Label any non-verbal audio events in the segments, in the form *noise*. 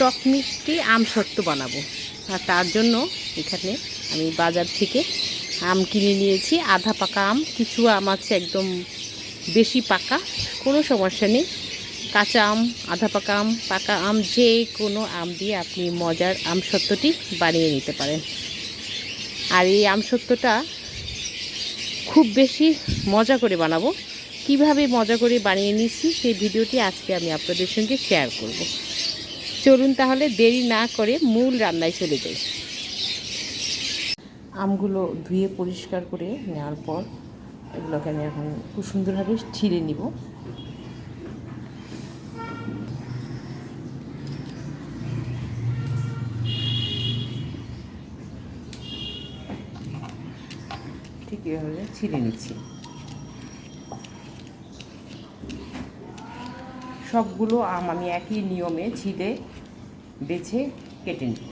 টক মিষ্টি আম সত্ত্ব বানাবো। আর তার জন্য এখানে আমি বাজার থেকে আম কিনে নিয়েছি। আধা পাকা আম, কিছু আম আছে একদম বেশি পাকা, কোনো সমস্যা নেই। কাঁচা আম, আধা পাকা আম পাকা আম, যে কোনো আম দিয়ে আপনি মজার আম সত্ত্বটি বানিয়ে নিতে পারেন। আর এই আম সত্ত্বটা খুব বেশি মজা করে বানাবো। কীভাবে মজা করে বানিয়ে নিচ্ছি সেই ভিডিওটি আজকে আমি আপনাদের সঙ্গে শেয়ার করব। চলুন তাহলে দেরি না করে মূল রান্নায় চলে যাই। আমগুলো ধুয়ে পরিষ্কার করে নেওয়ার পর এগুলোকে আমি এখন খুব সুন্দরভাবে ছিঁড়ে নিব। ঠিক এভাবে ছিঁড়ে নিচ্ছি। সবগুলো আম আমি একই নিয়মে ছিলে বেছে কেটে নেব।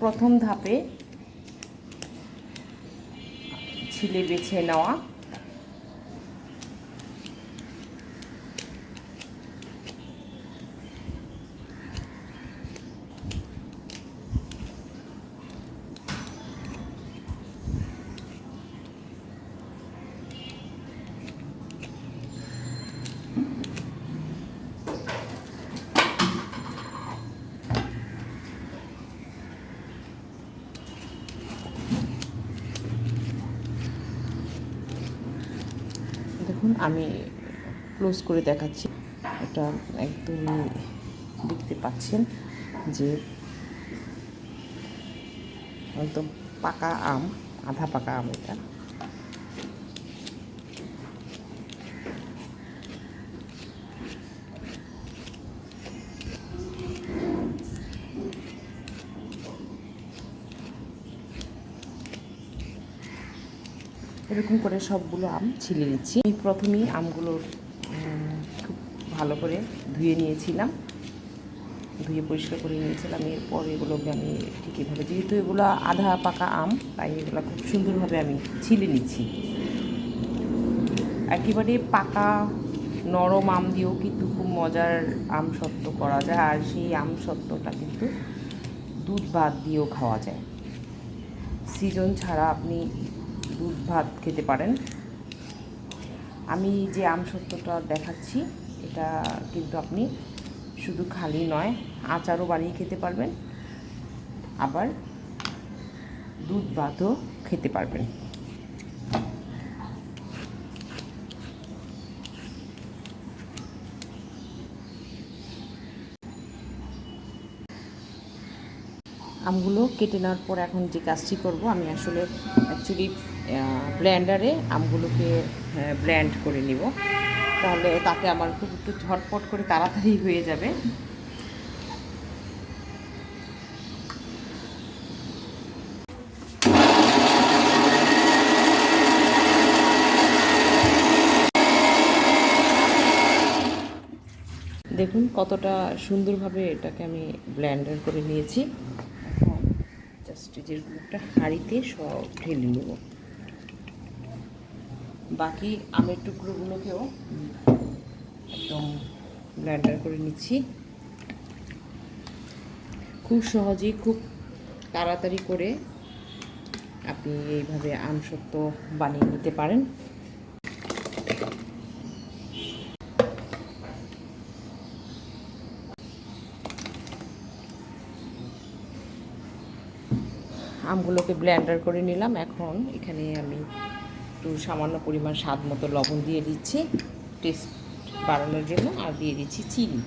প্রথম ধাপে ছিলে বেছে নেওয়া দেখুন আমি ক্লোজ করে দেখাচ্ছি। এটা একদমই দেখতে পাচ্ছেন যে একদম পাকা আম, আধা পাকা আম এটা। এরকম করে সবগুলো আম ছিলে নিচ্ছি। আমি প্রথমেই আমগুলো খুব ভালো করে ধুয়ে নিয়েছিলাম। ধুয়ে পরিষ্কার করে নিয়েছিলাম। এরপর এগুলোকে আমি ঠিক এভাবে, যেহেতু এগুলো আধা পাকা আম, তাই এগুলো খুব সুন্দরভাবে আমি ছিলে নিচ্ছি। একেবারে পাকা, নরম আম দিয়েও কিন্তু খুব মজার আম সত্ত্ব করা যায়, আর সেই আম সত্ত্বটা কিন্তু দুধ ভাত দিয়েও খাওয়া যায়। সিজন ছাড়া আপনি দুধ ভাত খেতে পারেন। আমি যে আম সত্যটা দেখাচ্ছি, এটা কিন্তু আপনি শুধু খালি নয়, আচারও বানিয়ে খেতে পারবেন, আবার দুধ ভাতও খেতে পারবেন। আমগুলো কেটে নেওয়ার পর এখন যে কাজটি করব, আমি আসলে অ্যাকচুয়ালি ব্ল্যান্ডারে আমগুলোকে ব্ল্যান্ড করে নিব। তাহলে তাতে আমার খুব একটু ঝটপট করে তাড়াতাড়ি হয়ে যাবে। দেখুন কতটা সুন্দরভাবে এটাকে আমি ব্লেন্ডার করে নিয়েছি। যেরকম একটা হাঁড়িতে সব ঢেলে নেব। বাকি আমের টুকরোগুলোকেও একদম ব্লেন্ডার করে নিচ্ছি। খুব সহজেই খুব তাড়াতাড়ি করে আপনি এইভাবে আম সত্য বানিয়ে নিতে পারেন। আমগুলোকে ব্লেন্ডার করে নিলাম। এখন এখানে আমি একটু সামান্য পরিমাণ স্বাদ মতো লবণ দিয়ে দিচ্ছি টেস্ট বাড়ানোর জন্য, আর দিয়ে দিচ্ছি চিনি।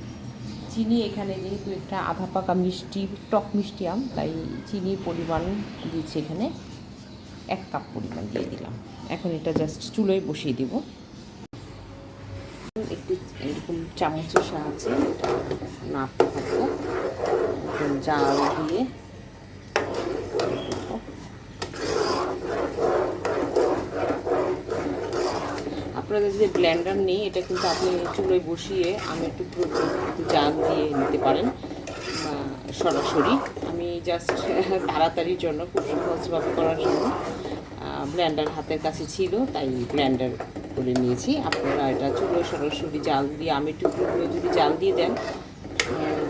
চিনি এখানে যেহেতু একটা আধা পাকা মিষ্টি, টক মিষ্টি আম, তাই চিনির পরিমাণ দিচ্ছি এখানে। এক কাপ পরিমাণ দিয়ে দিলাম। এখন এটা জাস্ট চুলোয় বসিয়ে দেব। একটু এরকম চামচের সাহায্যে নাড়তে থাকব। জাল দিয়ে আপনাদের যে ব্ল্যান্ডার নেই, এটা কিন্তু আপনি চুলোয় বসিয়ে টুকরো একটু জাল দিয়ে নিতে পারেন সরাসরি। আমি জাস্ট তাড়াতাড়ির জন্য খুব সহজভাবে করার জন্য ব্ল্যান্ডার হাতের কাছে ছিল, তাই ব্ল্যান্ডার করে নিয়েছি। আপনারা এটা চুলোয় সরাসরি জাল দিয়ে আমের টুকরোগুলো যদি জাল দিয়ে দেন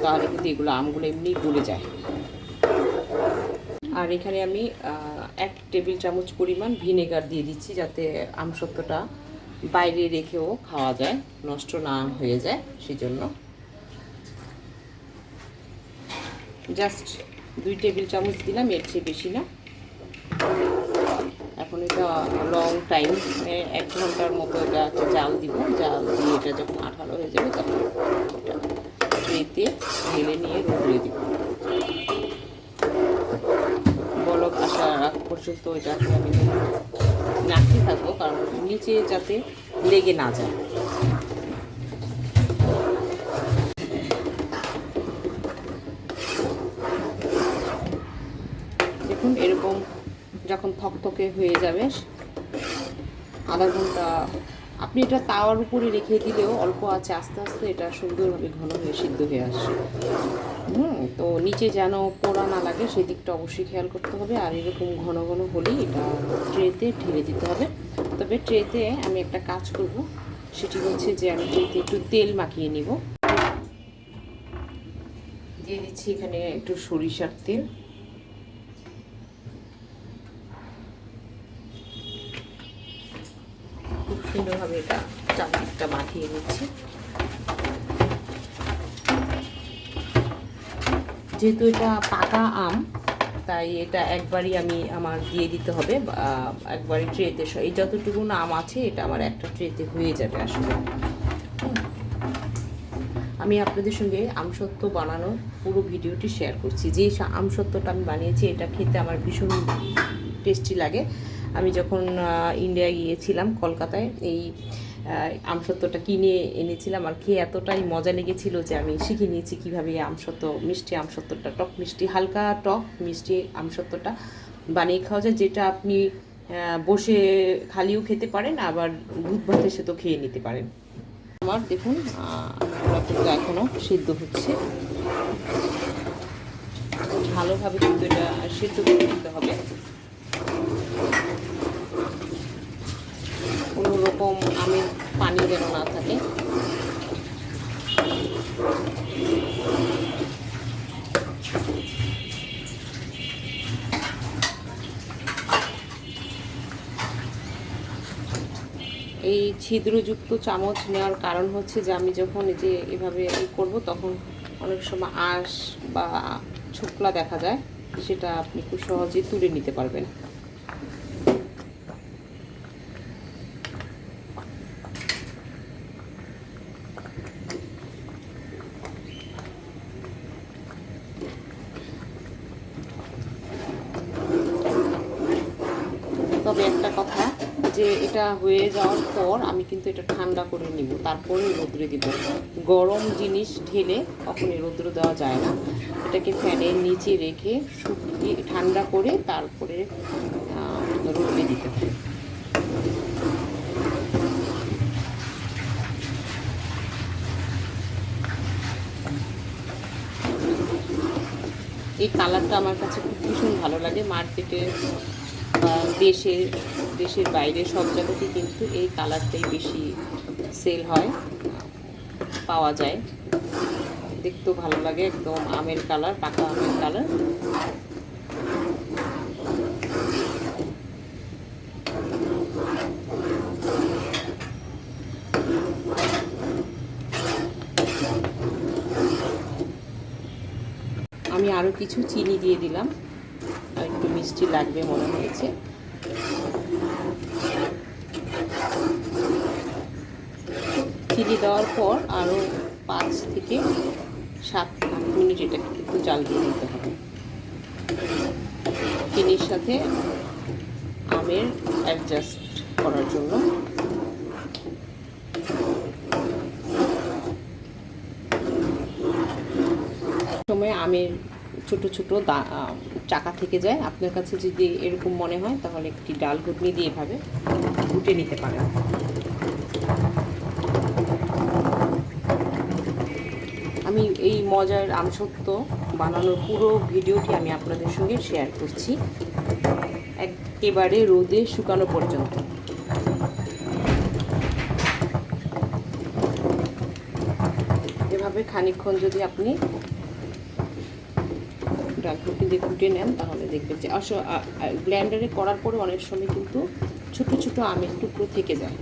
তাহলে কিন্তু এগুলো আমগুলো এমনি গলে যায়। আর এখানে আমি এক টেবিল চামচ পরিমাণ ভিনেগার দিয়ে দিচ্ছি, যাতে আমসত্ত্বটা বাইরে রেখেও খাওয়া যায়, নষ্ট না হয়ে যায়, সেজন্য। জাস্ট দুই টেবিল চামচ দিলাম, এর চেয়ে বেশি না। এখন এটা লং টাইম এক ঘণ্টার মতো এটা জাল দিব, জাল দিয়ে এটা যখন আঠালো হয়ে যাবে তখন এটা ঢেলে নিয়ে রোদে দিব। বলক আসা আগ পর্যন্ত এটাকে আমি নাড়তে থাকব, কারণ নিচে যাতে লেগে না যায়। দেখুন, এরকম যখন থকথকে হয়ে যাবে, আধা ঘণ্টা আপনি এটা তাওয়ার উপরে রেখে দিলেও অল্প আছে, আস্তে আস্তে এটা সুন্দরভাবে ঘন হয়ে সিদ্ধ হয়ে আসে হুম, তো নিচে যেন পোড়া না লাগে সেই দিকটা অবশ্যই খেয়াল করতে হবে। আর এরকম ঘন ঘন হলেই এটা ট্রেতে ঢেলে দিতে হবে। তবে ট্রেতে আমি একটা কাজ করব, সেটি হচ্ছে যে আমি ট্রেতে একটু তেল মাখিয়ে নিব। দিয়ে দিচ্ছি এখানে একটু সরিষার তেল খুব সুন্দরভাবে এটা চারদিকটা মাখিয়ে নিচ্ছি। যেহেতু এটা পাকা আম, তাই এটা একবারই আমি আমার দিয়ে দিতে হবে একবারই ট্রেতে এই যতটুকু আম আছে, এটা আমার একটা ট্রেতে হয়ে যাবে আসলে। আমি আপনাদের সঙ্গে আমসত্ত্ব বানানোর পুরো ভিডিওটি শেয়ার করছি। যে আমসত্ত্বটা আমি বানিয়েছি, এটা খেতে আমার ভীষণ টেস্টি লাগে। আমি যখন আহ, ইন্ডিয়ায় গিয়েছিলাম কলকাতায় এই আমসত্ত্বটা কিনে এনেছিলাম আর খেয়ে এতটাই মজা লেগেছিল যে আমি শিখে নিয়েছি কীভাবে আমসত্ত্ব মিষ্টি আমসত্ত্বটা টক মিষ্টি হালকা টক মিষ্টি আমসত্ত্বটা বানিয়ে খাওয়া যায় যেটা আপনি বসে খালিও খেতে পারেন আবার দুধ ভাতের সাথেও খেয়ে নিতে পারেন। আমার দেখুন এখনও সিদ্ধ হচ্ছে। ভালোভাবে কিন্তু এটা সিদ্ধ করে দিতে হবে। কোনো রকম আমের পানি যেন না থাকে। এই ছিদ্রযুক্ত চামচ নেওয়ার কারণ হচ্ছে যে আমি যখন যে এভাবে ই করব, তখন অনেক সময় আঁশ বা ছোকলা দেখা যায়, সেটা আপনি খুব সহজেই তুলে নিতে পারবেন তবে একটা কথা যে এটা হয়ে যাওয়ার পর আমি কিন্তু এটা ঠান্ডা করে নিব, তারপরে রোদ্রে দিব। গরম জিনিস ঢেলে কখনই রোদ্র দেওয়া যায় না। এটাকে ফ্যানের নিচে রেখে শুকিয়ে ঠান্ডা করে তারপরে রোদ্রে দিতে হবে। এই কালারটা আমার কাছে খুব ভীষণ ভালো লাগে। মার্কেটে দেশের দেশের বাইরে সব জায়গাতেই কিন্তু এই কালারটাই বেশি সেল হয়, পাওয়া যায়। দেখতেও ভালো লাগে, একদম আমের কালার, পাকা আমের কালার। আমি আরও কিছু চিনি দিয়ে দিলাম। একটু মিষ্টি লাগবে মনে হয়েছে। চিনি দেওয়ার পর আরও পাঁচ থেকে সাত মিনিট এটাকে একটু জাল দিয়ে দিতে হবে। চিনির সাথে আমের অ্যাডজাস্ট করার জন্য। সময় আমের ছোট ছোট চাকা থেকে যায়। আপনার কাছে যদি এরকম মনে হয়, তাহলে একটি ডাল ঘুটনি দিয়ে এভাবে ঘুটে নিতে পারেন। আমি এই মজার আমসত্ব বানানোর পুরো ভিডিওটি আমি আপনাদের সঙ্গে শেয়ার করছি। একেবারে রোদে শুকানো পর্যন্ত। এভাবে খানিকক্ষণ যদি আপনি ডাল ফুটকি দিয়ে ফুটে নেন, তাহলে দেখবেন যে অস ব্ল্যান্ডারে করার পরে অনেক সময় কিন্তু ছোট ছোট আমের টুকরো থেকে যায়।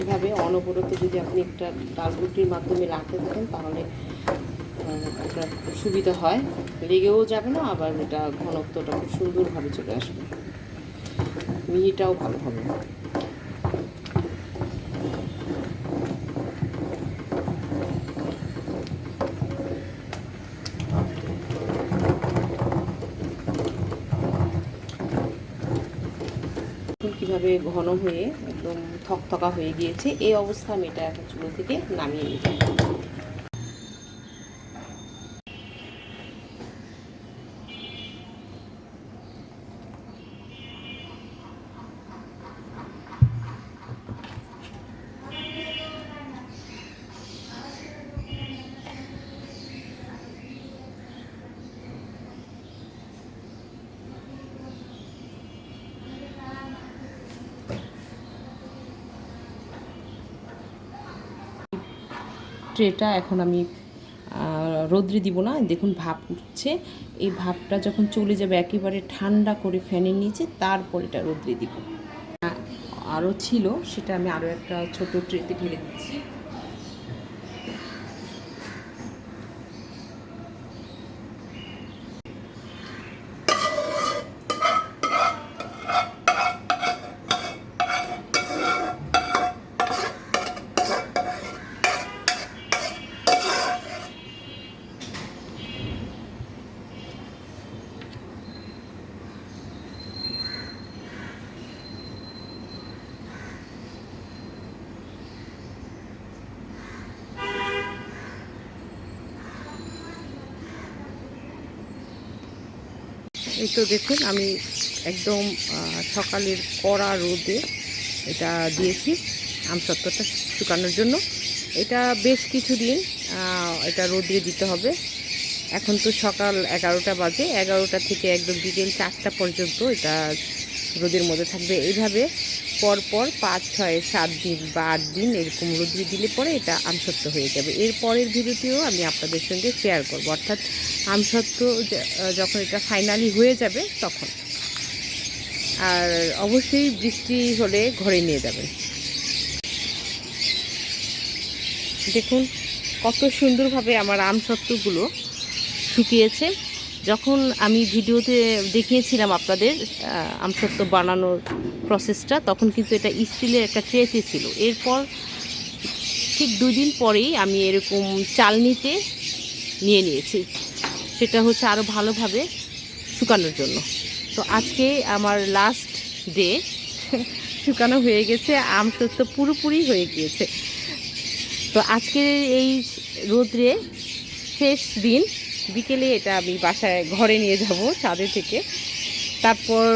এভাবে অনবরত যদি আপনি একটা ডালগুটির মাধ্যমে রাখতে থাকেন তাহলে সুবিধা হয়। লেগেও যাবে না, আবার এটা ঘনত্বটা খুব সুন্দরভাবে চলে আসবে। মিহিটাও ভালো হবে। কীভাবে ঘন হয়ে একদম থকথকা হয়ে গিয়েছে, এই অবস্থা আমি এটা এখন চুলো থেকে নামিয়ে নিতে ট্রেটা এখন আমি রৌদ্রে দিব না। দেখুন ভাপ উঠছে। এই ভাপটা যখন চলে যাবে একেবারে ঠান্ডা করে ফ্যানের নিচে, তারপর এটা রোদ্রে দিব। আরও ছিল, সেটা আমি আরও একটা ছোট ট্রেতে ঢেলে দিচ্ছি। এই তো দেখুন, আমি একদম সকালের কড়া রোদে এটা দিয়েছি আম সত্তরটা শুকানোর জন্য। এটা বেশ কিছু দিন এটা রোদে দিতে হবে। এখন তো সকাল এগারোটা বাজে, এগারোটা থেকে একদম বিকেল চারটা পর্যন্ত এটা রোদের মধ্যে থাকবে। এইভাবে পরপর পাঁচ, ছয়, সাত দিন বা আট দিন এরকম রোদ্রে দিলে পরে এটা আমসত্ত্ব হয়ে যাবে। এর পরের ভিডিওটিও আমি আপনাদের সঙ্গে শেয়ার করব। অর্থাৎ আমসত্ত্ব যখন এটা ফাইনালি হয়ে যাবে তখন। আর অবশ্যই বৃষ্টি হলে ঘরে নিয়ে যাবেন। দেখুন কত সুন্দরভাবে আমার আমসত্ত্বগুলো শুকিয়েছে। যখন আমি ভিডিওতে দেখিয়েছিলাম আপনাদের আহ, আমসত্ত্ব বানানোর প্রসেসটা তখন কিন্তু এটা স্টিলের একটা ট্রেতে ছিল। এরপর ঠিক দুই দিন পরেই আমি এরকম চালনিতে নিয়ে নিয়েছি। সেটা হচ্ছে আরও ভালোভাবে শুকানোর জন্য। তো আজকে আমার লাস্ট ডে *laughs* শুকানো হয়ে গেছে আমসত্ত্ব পুরোপুরি হয়ে গিয়েছে। তো আজকে এই রোদ্রে শেষ দিন বিকেলে এটা আমি বাসায় ঘরে নিয়ে যাব, ছাদে থেকে। তারপর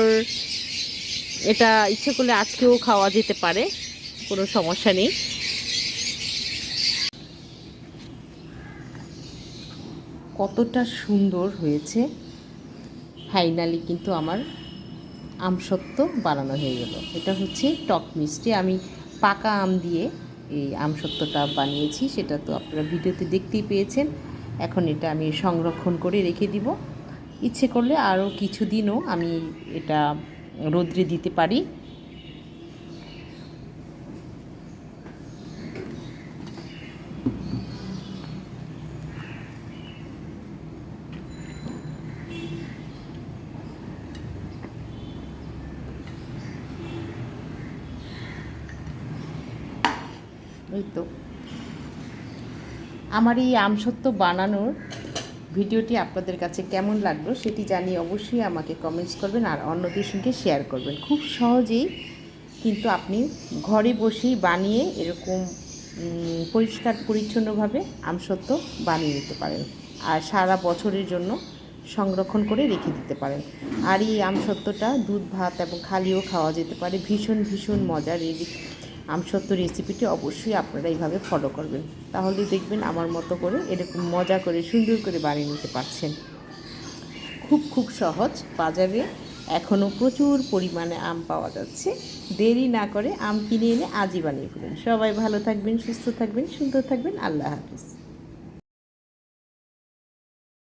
এটা ইচ্ছে করলে আজকেও খাওয়া যেতে পারে, কোনো সমস্যা নেই। কতটা সুন্দর হয়েছে। ফাইনালি কিন্তু আমার আমসত্ত্ব বানানো হয়ে গেল। এটা হচ্ছে টক মিষ্টি। আমি পাকা আম দিয়ে এই আমসত্ত্বটা বানিয়েছি, সেটা তো আপনারা ভিডিওতে দেখতেই পেয়েছেন। এখন এটা আমি সংরক্ষণ করে রেখে দিব। ইচ্ছে করলে আরও কিছুদিনও আমি এটা রোদ্রে দিতে পারি। এই তো। আমার এই আমসত্ত্ব বানানোর ভিডিওটি আপনাদের কাছে কেমন লাগল সেটি জানিয়ে অবশ্যই আমাকে কমেন্টস করবেন আর অন্যদের সঙ্গে শেয়ার করবেন। খুব সহজেই কিন্তু আপনি ঘরে বসেই বানিয়ে এরকম পরিষ্কার পরিচ্ছন্নভাবে আমসত্ত্ব বানিয়ে নিতে পারেন আর সারা বছরের জন্য সংরক্ষণ করে রেখে দিতে পারেন। আর এই আমসত্ত্বটা দুধ, ভাত এবং খালিও খাওয়া যেতে পারে। ভীষণ ভীষণ মজার। এই আমসত্ত্ব রেসিপিটি অবশ্যই আপনারা এইভাবে ফলো করবেন। তাহলে দেখবেন আমার মতো করে এরকম মজা করে, সুন্দর করে বানিয়ে নিতে পারছেন। খুব খুব সহজ। বাজারে এখনও প্রচুর পরিমাণে আম পাওয়া যাচ্ছে। দেরি না করে আম কিনে এনে আজই বানিয়ে ফেলুন। সবাই ভালো থাকবেন, সুস্থ থাকবেন, সুন্দর থাকবেন। আল্লাহ হাফিজ।